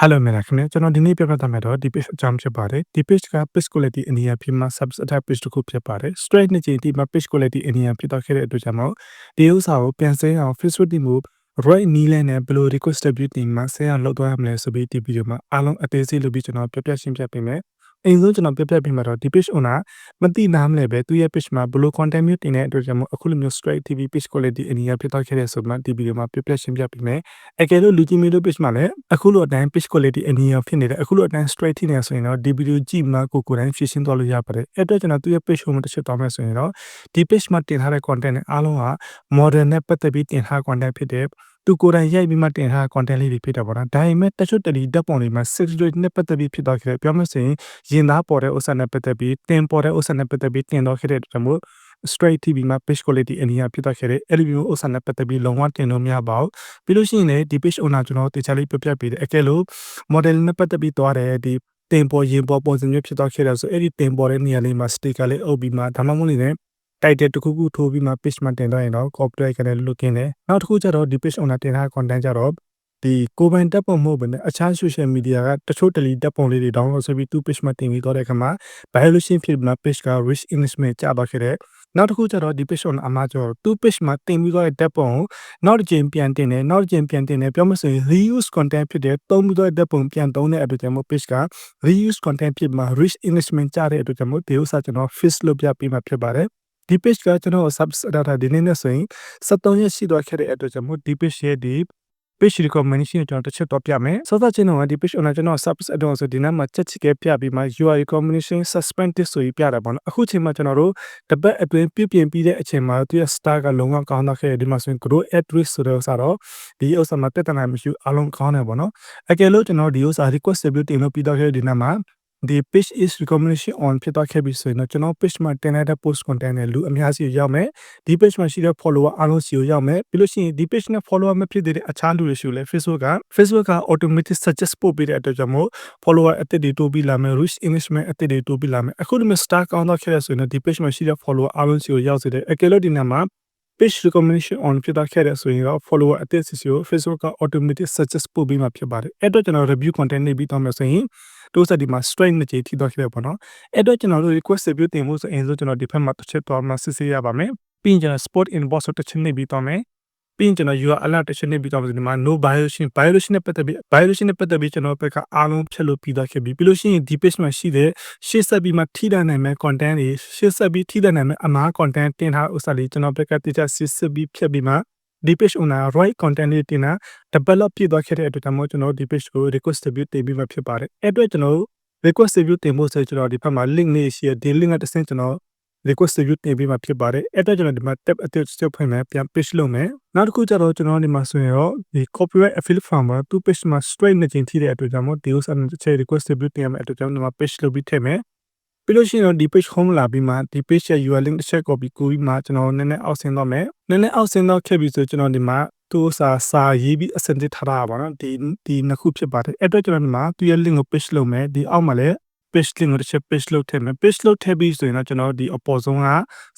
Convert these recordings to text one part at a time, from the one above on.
Hello မင်္ဂလာခင်ဗျာကျွန်တော်ဒီနေ့ပြောပြသွားမယ်တော့ဒီ page အကြောင်းဖြစ်ပါတယ်ဒီ page က page quality အနည်းအဖြစ်မှာ subs attack page တစ်ခုဖြစ်ပါတယ် straight နှစ်ကြိမ်ဒီမှာ page quality အနည်းအဖြစ်တော့ခဲ့တဲ့အတွက်ကြောင့်မို့ဒီဥစ္စာကိုပြန်ဆင်းအောင် Facebook တင်မှု right နီးလဲနဲ့ဘယ်လို request view တင်မှာဆင်းအောင်လုပ်သွားရမလဲဆိုပြီးဒီဗီဒီယိုမှာအားလုံးအသေးစိတ်လုပ်ပြီးကျွန်တော်ပြပြရှင်းပြပေးမယ် အိမ်ဆုံးကျွန်တော်ပြပြပေးမှာတော့ဒီ page owner မသိနားမလဲပဲသူရဲ့ page မှာဘယ်လို content မျိုးတင်တဲ့အတွက်ကြောင့်မို့အခုလိုမျိုး straight TV page quality အနည်းအဖြစ်တော့ခဲ့တဲ့ဆိုမှဒီဗီဒီယိုမှာပြပြရှင်းပြပေးမယ်အကယ်လို့လူကြီးမျိုးတို့ page မှာလည်းအခုလိုအတိုင်း page quality အနည်းအဖြစ်နေတယ်အခုလိုအတိုင်း straight ထိနေဆိုရင်တော့ဒီဗီဒီယိုကြည့်မှကိုကိုယ်တိုင်ဖြည့်ရှင်းသွားလို့ရပါတယ်အဲ့အတွက်ကျွန်တော်သူရဲ့ page ကိုမှတစ်ချက်သွားမယ်ဆိုရင်တော့ဒီ page မှာတင်ထားတဲ့ content နဲ့အားလုံးက modern နဲ့ပတ်သက်ပြီးတင်ထား content ဖြစ်တဲ့ သူကိုယ်တိုင်ရိုက်ပြီးမှတင်ထား content လေးတွေဖြစ်တော့ဗောနော်ဒါပေမဲ့တချို့တလီဓာတ်ပုံတွေမှာ situation နဲ့ပတ်သက်ပြီးဖြစ်တော့ခဲ့ပြောမယ်ဆိုရင်ရင်သားပေါ်တဲ့ဥစ္စာနဲ့ပတ်သက်ပြီးတင်ပေါ်တဲ့ဥစ္စာနဲ့ပတ်သက်ပြီးတင်တော့ခဲ့တဲ့အတွက်မို့ straight TV မှာ page quality အနည်းအဖြစ်တော့ခဲ့တဲ့အဲ့ဒီမျိုးဥစ္စာနဲ့ပတ်သက်ပြီးလုံးဝတင်လို့မရပါဘူးပြီးလို့ရှိရင်လည်းဒီ page owner ကျွန်တော်တေချာလေးပြပြပေးတယ်အကယ်လို့ model နဲ့ပတ်သက်ပြီးသွားတယ်ဒီတင်ပေါ်ရင်ပေါ်ပုံစံမျိုးဖြစ်တော့ခဲ့တယ်ဆိုအဲ့ဒီတင်ပေါ်တဲ့နေရာလေးမှာ sticker လေးအုပ်ပြီးမှဒါမှမဟုတ်လည်း title တစ်ခုခုထိုးပြီးမှ page မှာတင်တော့ရင်တော့ copyright ကလည်းလွတ်ကင်းတယ်နောက်တစ်ခုကျတော့ဒီ page owner တင်ထား content ကျတော့ဒီကိုပိုင်တက်ပုံမဟုတ်ဘဲနဲ့အခြား social media ကတချို့ delete တက်ပုံလေးတွေ download ဆိုပြီးသူ page မှာတင်ပြီးတော့တဲ့အခါမှာ violation ဖြစ်မှာ page က rich engagement ကျတော့ခဲ့တဲ့နောက်တစ်ခုကျတော့ဒီ page owner အမှားကျတော့သူ page မှာတင်ပြီးတော့တဲ့တက်ပုံကိုနောက်တစ်ကြိမ်ပြန်တင်တယ်နောက်တစ်ကြိမ်ပြန်တင်တယ်ပြောမဆိုရင် reuse content ဖြစ်တဲ့သုံးပြီးတော့တက်ပုံပြန်သုံးတဲ့အတွက်ကြောင့်မို့ page က reuse content ဖြစ်မှာ rich engagement ကျတဲ့အတွက်ကြောင့်မို့ဒီဥစ္စာကျွန်တော် fix လုပ်ပြပေးမှာဖြစ်ပါတယ် ဒီ page ကကျွန်တော် subs data ဒီနေ့နဲ့ဆိုရင်73ရက်ရှိသွားခဲ့တဲ့အတွက်ကြောင့်မို့ဒီ page ရဲ့ဒီ page recommendation ကိုကျွန်တော်တစ်ချက်တော့ပြမယ်စောစောချင်းတော့ဒီ page owner ကျွန်တော် subs add-on ဆိုဒီနေ့မှာချက်ချစ်ကပြပြီးမှ UI recommendation suspended ဆိုပြီးပြတာပေါ့နော်အခုချိန်မှာကျွန်တော်တို့တပတ်အတွင်းပြပြင်ပြီးတဲ့အချိန်မှာသူရဲ့ star ကလုံးဝကောင်းတော့ခဲ့ဒီမှာဆိုရင် grow address ဆိုတဲ့ဥစ္စာတော့ဒီဥစ္စာမှာတက်တနာမရှိအားလုံးကောင်းတယ်ပေါ့နော်အကယ်လို့ကျွန်တော်ဒီဥစ္စာ request ပြုတင်လို့ပြီးတော့ခဲ့ဒီနေ့မှာ ဒီ page is recommendation on ဖြစ်သွားခဲ့ပြီဆိုရင်တော့ကျွန်တော် page မှာတင်လိုက်တဲ့ post content နဲ့လူအများကြီးရောက်မယ်ဒီ page မှာရှိတဲ့ follower အားလုံးစီကိုရောက်မယ်ပြီးလို့ရှိရင်ဒီ page နဲ့ follower မဖြစ်သေးတဲ့အခြားလူတွေရှိလဲ Facebook က Facebook က automatic suggest ပို့ပေးတဲ့အတွက်ကြောင့်မို့ follower အသစ်တွေတိုးပြီးလာမယ် reach engagement အသစ်တွေတိုးပြီးလာမယ်အခုဒီမှာ star ကောင်းတော့ခဲ့ရဆိုရင်တော့ဒီ page မှာရှိတဲ့ follower အားလုံးစီကိုရောက်စေတယ်အကယ်လို့ဒီနေ့မှာ page recommendation on ဖြစ်တာခဲ့တဲ့ဆိုရင်တော့ follower အသစ်စီစီကို Facebook က automatic suggest ပို့ပေးမှာဖြစ်ပါတယ်အဲ့တော့ကျွန်တော် review content နေပြီးတော့မယ်ဆိုရင်တို့ဆက်ဒီမှာ strike နှစ်ကြိမ်ထိတော့ခဲ့တယ်ပေါ့နော်အဲ့တော့ကျွန်တော်တို့ request review တင်ဖို့ဆိုရင်ဆိုကျွန်တော်ဒီဖက်မှာတစ်ချက်တော့မှစစ်ဆေးရပါမယ်ပြီးရင်ကျွန်တော် sport inbox ဆိုတစ်ချက်နေပြီးတော့မယ် ပြီးရင်ကျွန်တော် URL alert တစ်ချက်နေပြီးတော့ဒီမှာ no violation violation နဲ့ပတ်သက်ပြီး violation နဲ့ပတ်သက်ပြီးကျွန်တော်ဘက်ကအားလုံးဖြတ်လို့ပြီးတော့ခဲ့ပြီပြီးလို့ရှိရင်ဒီ page မှာရှိတဲ့ရှေ့ဆက်ပြီးမှထိတဲ့နိုင်မဲ့ content တွေရှေ့ဆက်ပြီးထိတဲ့နိုင်မဲ့အမှား content တင်ထားဥစ္စာလေးကျွန်တော်ဘက်ကတိကျစစ်စစ်ပြီးဖြတ်ပြီးမှဒီ page owner right content လေးတင်တာ develop ပြည့်သွားခဲ့တဲ့အတွက်ကြောင့်မို့ကျွန်တော်ဒီ page ကို request view တင်ပြီးမှဖြစ်ပါတယ်အဲ့အတွက်ကျွန်တော် request view တင်ဖို့ဆိုကျွန်တော်ဒီဘက်မှာ link လေးရှိရဒီ link ကတစ်ဆင့်ကျွန်တော် request view တင်ပြီးမှဖြစ်ပါတယ်အဲ့အတွက်ကျွန်တော်ဒီမှာ tab အသစ်စစ်ဖွင့်မယ်ပြန် page လုပ်မယ်နောက်တစ်ခုကျတော့ကျွန်တော်ဒီမှာဆိုရင်ရောဒီ copyright affiliate farm မှာသူ page မှာ straight နှစ်ချိန်ထိတဲ့အတွက်ကြောင့်မို့ဒီဥစ္စာနဲ့တစ်ချက် request view တင်ရမယ်အတွက်ကြောင့်ဒီမှာ page လုပ်ပြီးထည့်မယ်ပြီးလို့ရှိရင်တော့ဒီ page home လာပြီးမှဒီ page ရဲ့ URL link တစ်ချက် copy ကူပြီးမှကျွန်တော်နည်းနည်းအောက်ဆင်းတော့မယ်နည်းနည်းအောက်ဆင်းတော့ခဲ့ပြီဆိုကျွန်တော်ဒီမှာသူစာစာရေးပြီးအစင်တစ်ထားတာပါနော်ဒီဒီနှစ်ခုဖြစ်ပါတယ်အဲ့အတွက်ကျွန်တော်ဒီမှာသူရဲ့ link ကို page လုပ်မယ်ဒီအောက်မှာလည်း page link ကိုတစ်ချက် page လုပ်ထည့်မယ် page လုပ်ထည့်ပြီးဆိုရင်တော့ကျွန်တော်ဒီအပေါ်ဆုံးက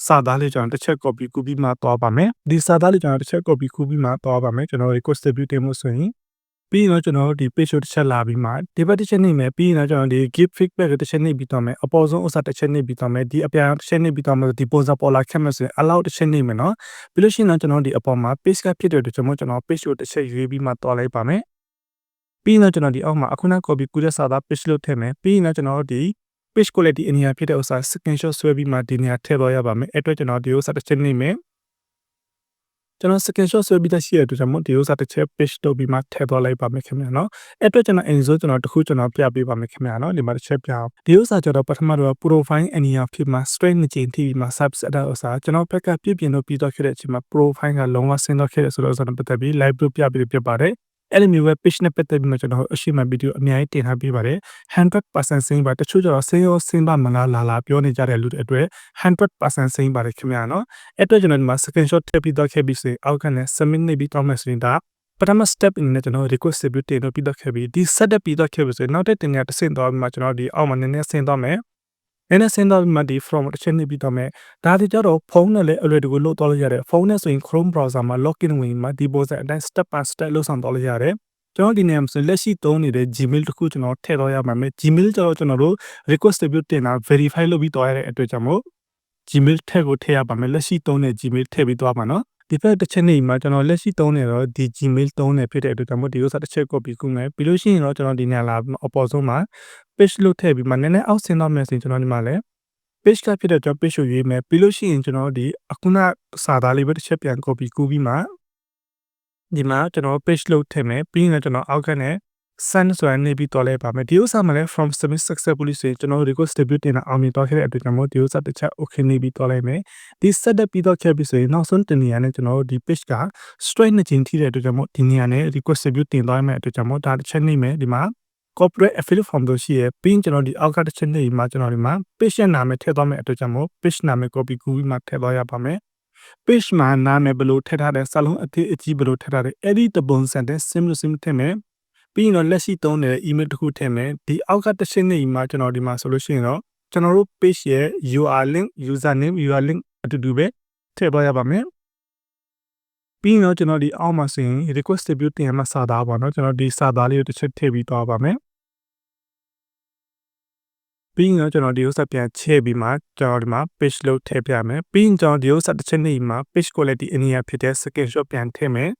စာသားလေးကျွန်တော်တစ်ချက် copy ကူးပြီးမှသွားပါမယ်ဒီစာသားလေးကျွန်တော်တစ်ချက် copy ကူးပြီးမှသွားပါမယ်ကျွန်တော် request view တင်မှုဆိုရင်ပြီးရင်တော့ကျွန်တော်ဒီ page ကိုတစ်ချက်လာပြီးမှဒီဘက်တစ်ချက်နေမယ်ပြီးရင်တော့ကျွန်တော်ဒီ give feedback ကိုတစ်ချက်နေပြီးတော့မယ်အပေါ်ဆုံးဥစ္စာတစ်ချက်နေပြီးတော့မယ်ဒီအပြန်တစ်ချက်နေပြီးတော့မယ်ဒီပုံစံပေါ်လာခဲ့မယ်ဆိုရင် allow တစ်ချက်နေမယ်နော်ပြီးလို့ရှိရင်တော့ကျွန်တော်ဒီအပေါ်မှာ page ကဖြစ်တဲ့အတွက်ကျွန်တော်ကျွန်တော် page ကိုတစ်ချက်ရွေးပြီးမှသွားလိုက်ပါမယ် ပြီးရင်တော့ကျွန်တော်ဒီအောက်မှာအခုန copy ကူးတဲ့စာသား page လို့ထည့်မယ်ပြီးရင်တော့ကျွန်တော်ဒီ page quality အနည်းဖြစ်တဲ့ဥစ္စာ screenshot ဆွဲပြီးမှဒီနေရာထည့်သွားရပါမယ်အဲ့အတွက်ကျွန်တော်ဒီဥစ္စာတစ်ချက်နေမယ်ကျွန်တော် screenshot ဆွဲပြီးသားရှိရတဲ့အတွက်ကြောင့်မို့ဒီဥစ္စာတစ်ချက် page လုပ်ပြီးမှထည့်သွားလိုက်ပါမယ်ခင်ဗျာနော်အဲ့အတွက်ကျွန်တော် in ဆိုကျွန်တော်တခုကျွန်တော်ပြပေးပါမယ်ခင်ဗျာနော်ဒီမှာတစ်ချက်ပြအောင်ဒီဥစ္စာကျွန်တော်ပထမတော့ profile အနည်းဖြစ်မှာ straight နှစ်ကြိမ်ထိပြီးမှ subs အဲ့ဒါဥစ္စာကျွန်တော်ဘက်ကပြပြင်လို့ပြီးတော့ခဲ့တဲ့အချိန်မှာ profile ကလုံးဝဆင်းတော့ခဲ့တယ်ဆိုတော့ဥစ္စာနဲ့ပတ်သက်ပြီး live ပြပြီးပြပါတယ် အဲ့လိုမျိုးပဲ page နဲ့ပတ်သက်ပြီးမှကျွန်တော်အရှိမဗီဒီယိုအများကြီးတင်ထားပေးပါတယ်100%စိမ့်ပါတချို့ကျတော့စိမ့်ရောစိမ့်ပါမလားလာလာပြောနေကြတဲ့လူတွေအတွက်100%စိမ့်ပါတယ်ခင်ဗျာနော်အဲ့အတွက်ကျွန်တော်ဒီမှာ screenshot ထည့်ပြီးတော့ခဲ့ပြီးဆိုရင်အောက်ကနေ submit နေပြီးတောင်းမယ်ဆိုရင်ဒါပထမ step အနေနဲ့ကျွန်တော် request ပြီးတင်လို့ပြီးတော့ခဲ့ပြီးဒီ setup ပြီးတော့ခဲ့ပြီးဆိုရင်နောက်တဲ့တင်ရတစ်ဆင့်သွားပြီးမှကျွန်တော်ဒီအောက်မှာနည်းနည်းဆင်းသွားမယ် နည်းနည်းစဉ်းစားပြီးမှဒီ from တစ်ချက်နေပြီးတော့မယ်ဒါဒီကြတော့ဖုန်းနဲ့လည်းအလွယ်တကူလုပ်သွားလို့ရတယ်ဖုန်းနဲ့ဆိုရင် Chrome browser မှာ login ဝင်မှာဒီ browser အတိုင်း step by step လုပ်ဆောင်သွားလို့ရတယ်ကျွန်တော်ဒီနေရာမှာဆိုလက်ရှိသုံးနေတဲ့ Gmail တခုကျွန်တော်ထည့်တော့ရပါမယ် Gmail ကျတော့ကျွန်တော်တို့ request ပြုတင်တာ verify လုပ်ပြီးတော့ရတဲ့အတွက်ကြောင့်မို့ Gmail ထည့်ကိုထည့်ရပါမယ်လက်ရှိသုံးတဲ့ Gmail ထည့်ပြီးသွားပါနော် ဒီဖက်တစ်ချက်နေမှာကျွန်တော်လက်ရှိသုံးနေတော့ဒီ Gmail သုံးနေဖြစ်တဲ့အတွက်ကြောင့်မို့ဒီဥစ္စာတစ်ချက် copy ကူးမယ်ပြီးလို့ရှိရင်တော့ကျွန်တော်ဒီနေရာလာအပေါ်ဆုံးမှာ page လို့ထည့်ပြီးမှနည်းနည်းအောက်ဆင်းတော့မယ်ဆိုရင်ကျွန်တော်ဒီမှာလဲ page ကဖြစ်တဲ့အတွက် page ကိုရွေးမယ်ပြီးလို့ရှိရင်ကျွန်တော်ဒီအခုနစာသားလေးပဲတစ်ချက်ပြန် copy ကူးပြီးမှဒီမှာကျွန်တော် page လို့ထည့်မယ်ပြီးရင်လည်းကျွန်တော်အောက်ကနေ send ဆိုတာနေပြီးတော့လဲပါမယ်ဒီဥစ္စာမှာလဲ from submit successfully ဆိုရင်ကျွန်တော် request debut တင်တာအောင်မြင်တော့ခဲ့တဲ့အတွက်ကြောင့်မို့ဒီဥစ္စာတစ်ချက် okay နေပြီးတော့လဲမယ်ဒီ set up ပြီးတော့ခဲ့ပြီဆိုရင်နောက်ဆုံးတင်နေရတဲ့ကျွန်တော်ဒီ page က straight နှစ်ချင်းထိတဲ့အတွက်ကြောင့်မို့ဒီနေရာနဲ့ request debut တင်သွားမယ်အတွက်ကြောင့်မို့ဒါတစ်ချက်နေမယ်ဒီမှာ corporate affiliate form တို့ရှိရပြီးရင်ကျွန်တော်ဒီအောက်ကတစ်ချက်နေမှာကျွန်တော်ဒီမှာ page ရဲ့နာမည်ထည့်သွားမယ်အတွက်ကြောင့်မို့ page နာမည် copy ကူးပြီးမှထည့်သွားရပါမယ် page မှာနာမည်ဘယ်လိုထည့်ထားတဲ့စာလုံးအသေးအကြီးဘယ်လိုထည့်ထားတဲ့အဲ့ဒီတပုံစံတဲ့ sim လို့ sim ထည့်မယ် ပြီးရင်တော့လက်ရှိသုံးနေတဲ့ email တစ်ခုထည့်မယ်ဒီအောက်ကတစ်ချက်နေမှာကျွန်တော်ဒီမှာဆိုလို့ရှိရင်တော့ကျွန်တော်တို့ page ရဲ့ URL link username URL link အတူတူပဲထည့်သွားရပါမယ်ပြီးရင်တော့ကျွန်တော်ဒီအောက်မှာဆိုရင် request debut တင်ရမှာစာသားပေါ့နော်ကျွန်တော်ဒီစာသားလေးကိုတစ်ချက်ထည့်ပြီးသွားပါမယ်ပြီးရင်တော့ကျွန်တော်ဒီဥစ္စာပြန်ချဲ့ပြီးမှကျွန်တော်ဒီမှာ page လို့ထည့်ပြမယ်ပြီးရင်ကျွန်တော်ဒီဥစ္စာတစ်ချက်နေမှာ page quality အနေနဲ့ဖြစ်တဲ့ screenshot ပြန်ထည့်မယ်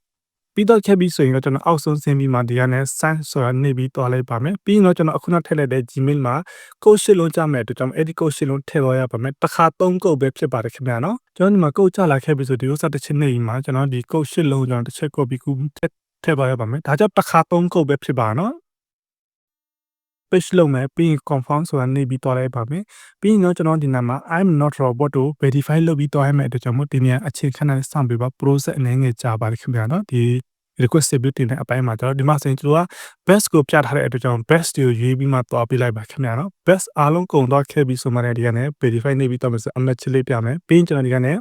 ပြီးတော့ချက်ပြီးဆိုရင်တော့ကျွန်တော်အောက်ဆုံးဆင်းပြီးမှဒီကနေ့ sign ဆိုတာနေပြီးသွားလိုက်ပါမယ်ပြီးရင်တော့ကျွန်တော်အခုနထည့်လိုက်တဲ့ Gmail မှာ code ရှင်းလုံးကြမယ်အတွက်ကြောင့်အဲ့ဒီ code ရှင်းလုံးထည့်တော့ရပါမယ်တစ်ခါသုံး code ပဲဖြစ်ပါတယ်ခင်ဗျာနော်ကျွန်တော်ဒီမှာ code ချလာခဲ့ပြီဆိုဒီဥစ္စာတစ်ချက်နေမှာကျွန်တော်ဒီ code ရှင်းလုံးကျွန်တော်တစ်ချက် copy ကူထည့်ထည့်ပါရပါမယ်ဒါကြောင့်တစ်ခါသုံး code ပဲဖြစ်ပါနော် page လုပ်မယ်ပြီးရင် confirm ဆိုတာနေပြီးသွားလိုက်ပါမယ်ပြီးရင်တော့ကျွန်တော်ဒီနာမှာ I'm not robot ကို verify လုပ်ပြီးသွားရမယ့်အတွက်ကြောင့်မို့ဒီနေရာအခြေခံနဲ့စောင့်ပြီးပါ process အနေငယ်ကြာပါတယ်ခင်ဗျာနော်ဒီ request debut တင်တဲ့အပိုင်းမှာကျွန်တော်ဒီမှာဆိုရင်ကျွန်တော်က best ကိုပြထားတဲ့အတွက်ကြောင့် best ကိုရွေးပြီးမှသွားပြလိုက်ပါခင်ဗျာနော် best အားလုံးကုန်သွားခဲ့ပြီးဆိုမှလည်းဒီကနေ့ verify နေပြီးတော့မယ်ဆိုအမှတ်ချလေးပြမယ်ပြီးရင်ကျွန်တော်ဒီကနေ့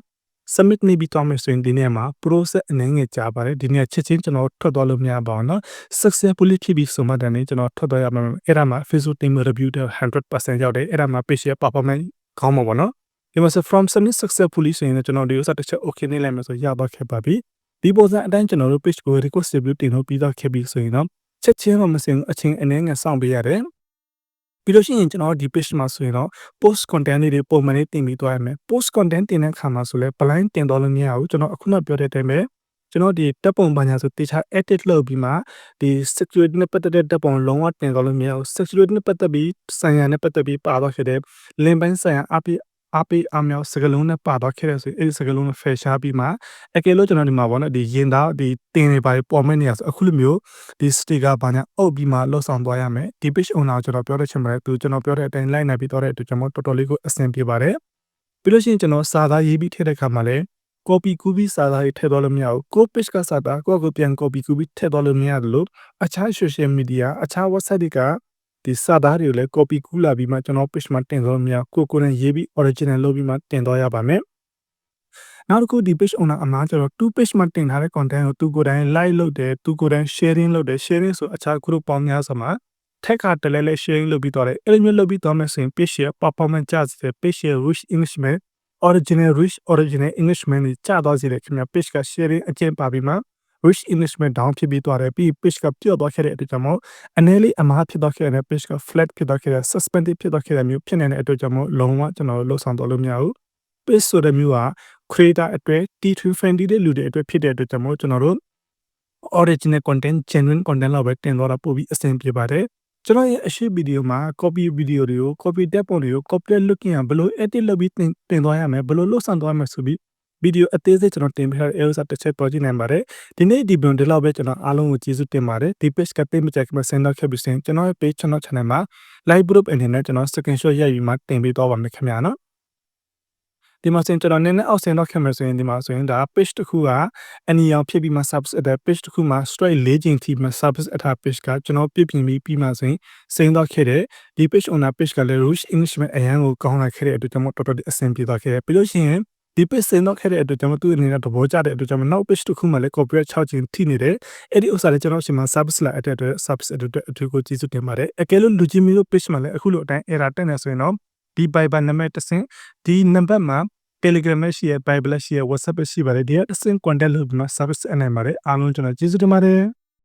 submit နေပြီးတော့မယ်ဆိုရင်ဒီနေ့မှာ process အနေငယ်ကြာပါတယ်ဒီနေ့ချက်ချင်းကျွန်တော်ထွက်သွားလို့မရပါဘူးเนาะ successfully ဖြစ်ပြီးဆိုမှတည်းနေကျွန်တော်ထွက်သွားရမှာအဲ့ဒါမှာ Facebook team review တဲ့100%ရောက်တယ်အဲ့ဒါမှာ page ရဲ့ performance ကောင်းမှာပေါ့เนาะဒီမှာ from submit successfully ဆိုရင်ကျွန်တော်ဒီဥစ္စာတစ်ချက် okay နေလိုက်မယ်ဆိုရတော့ခဲ့ပါပြီဒီပုံစံအတိုင်းကျွန်တော်တို့ page ကို request review တင်လို့ပြီးတော့ခဲ့ပြီဆိုရင်တော့ချက်ချင်းမှမစင်အချင်းအနေငယ်စောင့်ပေးရတယ် ပြီးလို့ရှိရင်ကျွန်တော်ဒီ page မှာဆိုရင်တော့ post content တွေပုံမှန်လေးတင်ပြီးသွားရမယ် post content တင်တဲ့အခါမှာဆိုလဲ blind တင်တော့လို့မရဘူးကျွန်တော်အခုနပြောတဲ့အတိုင်းပဲကျွန်တော်ဒီတပ်ပုံပညာဆိုတေချာ edit လုပ်ပြီးမှဒီ security နဲ့ပတ်သက်တဲ့တပ်ပုံလုံးဝတင်တော့လို့မရဘူး security နဲ့ပတ်သက်ပြီးဆိုင်ရာနဲ့ပတ်သက်ပြီးပါတော့ခဲ့တဲ့ link ပိုင်းဆိုင်ရာ API အပိအမြောက်စကလုံးနဲ့ပါတော့ခဲ့တဲ့ဆိုအဲ့ဒီစကလုံးနဲ့ဖယ်ရှားပြီးမှအကယ်လို့ကျွန်တော်ဒီမှာပေါ့နော်ဒီရင်သားဒီတင်နေပါပေါ်မဲ့နေရဆိုအခုလိုမျိုးဒီ sticker ဘာညာအုပ်ပြီးမှလောက်ဆောင်သွားရမယ်ဒီ page owner ကျွန်တော်ပြောတဲ့ချက်မှာသူကျွန်တော်ပြောတဲ့အတိုင်းလိုက်နိုင်ပြီးတော့တဲ့အတွက်ကျွန်တော်တော်တော်လေးကိုအဆင်ပြေပါတယ်ပြီးလို့ရှိရင်ကျွန်တော်စာသားရေးပြီးထည့်တဲ့ခါမှာလည်း copy ကူးပြီးစာသားတွေထည့်တော့လို့မရဘူးကို page ကစာသားကိုကိုပြန် copy ကူးပြီးထည့်တော့လို့မရတယ်လို့အခြား social media အခြား website တွေက ဒီစာသားတွေကိုလည်း copy ကူးလာပြီးမှကျွန်တော် page မှာတင်တော့မြကိုကိုနဲ့ရေးပြီး original လုပ်ပြီးမှတင်တော့ရပါမယ်နောက်တစ်ခုဒီ page owner အမှားကျတော့2 page မှာတင်ထားတဲ့ content ကိုသူကိုယ်တိုင် like လုပ်တယ်သူကိုယ်တိုင် sharing လုပ်တယ် sharing ဆိုအခြား group ပေါင်းများစွာမှာထက်ကတလဲလဲ sharing လုပ်ပြီးတော့တယ်အဲ့လိုမျိုးလုပ်ပြီးတော့မယ်ဆိုရင် page ရဲ့ performance ကျစေတယ် page ရဲ့ reach engagement original reach original engagement တွေကျသွားစေတယ်ခင်ဗျ page က sharing အကျင့်ပါပြီးမှ reach engagement down ဖြစ်ပြီးသွားတယ်ပြီး page ကပြော့သွားခဲ့တဲ့အတွက်ကြောင့်မို့အနေလေးအမှားဖြစ်သွားခဲ့တဲ့ page က flat ဖြစ်သွားခဲ့တဲ့ suspended ဖြစ်သွားခဲ့တဲ့မျိုးဖြစ်နေတဲ့အတွက်ကြောင့်မို့လုံးဝကျွန်တော်လှုပ်ဆောင်တော့လို့မရဘူး page ဆိုတဲ့မျိုးက creator အတွက် T2 friendly တဲ့လူတွေအတွက်ဖြစ်တဲ့အတွက်ကြောင့်မို့ကျွန်တော်တို့ original content genuine content လောက်ပဲတင်သွားတာပို့ပြီးအဆင်ပြေပါတယ်ကျွန်တော်ရဲ့အရှိဗီဒီယိုမှာ copy ဗီဒီယိုတွေကို copy တက်ပုံတွေကို copy looking ကဘယ်လို edit လုပ်ပြီးတင်တင်သွားရမလဲဘယ်လိုလုပ်ဆောင်သွားရမလဲဆိုပြီး ဗီဒီယိုအသေးစိတ်ကျွန်တော်တင်ပြထားတဲ့ Elsa တစ်ချက်ပေါ်ကြည့်နိုင်ပါတယ်ဒီနေ့ဒီဗီဒီယိုဒီလောက်ပဲကျွန်တော်အားလုံးကိုကျေးဇူးတင်ပါတယ်ဒီ page ကတိတ်မကြိုက်ကမှ send တော့ခဲ့ပြီးစင်ကျွန်တော်ရဲ့ page ကျွန်တော် channel မှာ live group အနေနဲ့ကျွန်တော် screenshot ရိုက်ပြီးမှတင်ပေးသွားပါမယ်ခင်ဗျာနော်ဒီမှာဆိုရင်ကျွန်တော်နည်းနည်းအောက်ဆင်းတော့ခင်မယ်ဆိုရင်ဒီမှာဆိုရင်ဒါ page တစ်ခုကအနီရောင်ဖြစ်ပြီးမှ service အတဲ့ page တစ်ခုမှာ straight ၄ချိန်ထိမှ service အထား page ကကျွန်တော်ပြပြင်ပြီးပြီးမှဆိုရင်စိန်တော့ခဲ့တဲ့ဒီ page owner page ကလည်း rush engagement အရန်ကိုကောင်းလာခဲ့တဲ့အတွက်ကျွန်တော်တော်တော်အဆင်ပြေသွားခဲ့တယ်ပြီးလို့ရှိရင် ဒီ page စင်တော့ခဲ့တဲ့အတွက်ကျွန်တော်သူ့အနေနဲ့သဘောကျတဲ့အတွက်ကျွန်တော်နောက် page တစ်ခုမှလည်း copyright 6ချိန်ထိနေတယ်အဲ့ဒီဥစ္စာလည်းကျွန်တော်ရှင်မှာ service လာအတဲ့အတွက် service အတွက်အထူးကိုကျေးဇူးတင်ပါတယ်အကယ်လို့လူကြီးမျိုး page မှာလည်းအခုလိုအတိုင်း error တက်နေဆိုရင်တော့ဒီ Viber နံပါတ်တစ်ဆင့်ဒီနံပါတ်မှာ Telegram ရှိရ Bible ရှိရ WhatsApp ရှိပါတယ်ဒီကတစ်ဆင့် contact လုပ်ပြီးမှ service အနိုင်ပါတယ်အားလုံးကျွန်တော်ကျေးဇူးတင်ပါတယ်